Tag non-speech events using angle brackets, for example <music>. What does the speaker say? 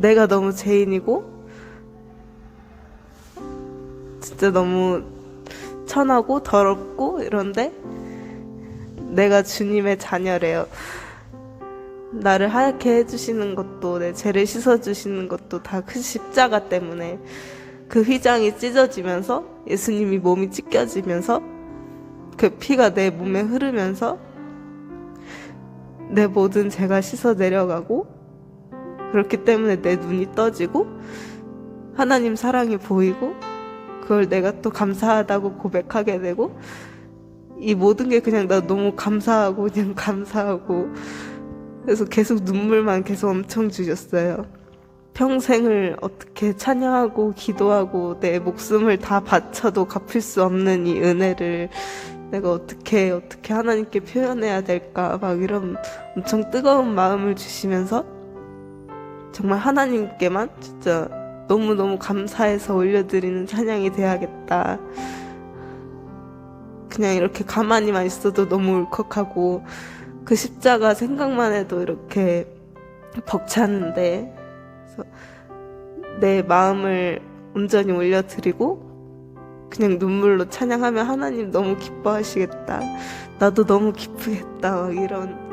내가 너무 죄인이고 진짜 너무 천하고 더럽고 이런데 내가 주님의 자녀래요. 나를 하얗게 해주시는 것도 내 죄를 씻어주시는 것도 다 그 십자가 때문에 그 휘장이 찢어지면서 예수님이 몸이 찢겨지면서 그 피가 내 몸에 흐르면서 내 모든 죄가 씻어 내려가고 그렇기 때문에 내 눈이 떠지고 하나님 사랑이 보이고 그걸 내가 또 감사하다고 고백하게 되고 이 모든 게 그냥 나 너무 감사하고 그냥 <laughs> 감사하고 그래서 계속 눈물만 계속 엄청 주셨어요. 평생을 어떻게 찬양하고 기도하고 내 목숨을 다 바쳐도 갚을 수 없는 이 은혜를 내가 어떻게 어떻게 하나님께 표현해야 될까 막 이런 엄청 뜨거운 마음을 주시면서 정말 하나님께만 진짜 너무너무 감사해서 올려드리는 찬양이 돼야겠다. 그냥 이렇게 가만히만 있어도 너무 울컥하고 그 십자가 생각만 해도 이렇게 벅차는데 그래서 내 마음을 온전히 올려드리고 그냥 눈물로 찬양하면 하나님 너무 기뻐하시겠다. 나도 너무 기쁘겠다. 막 이런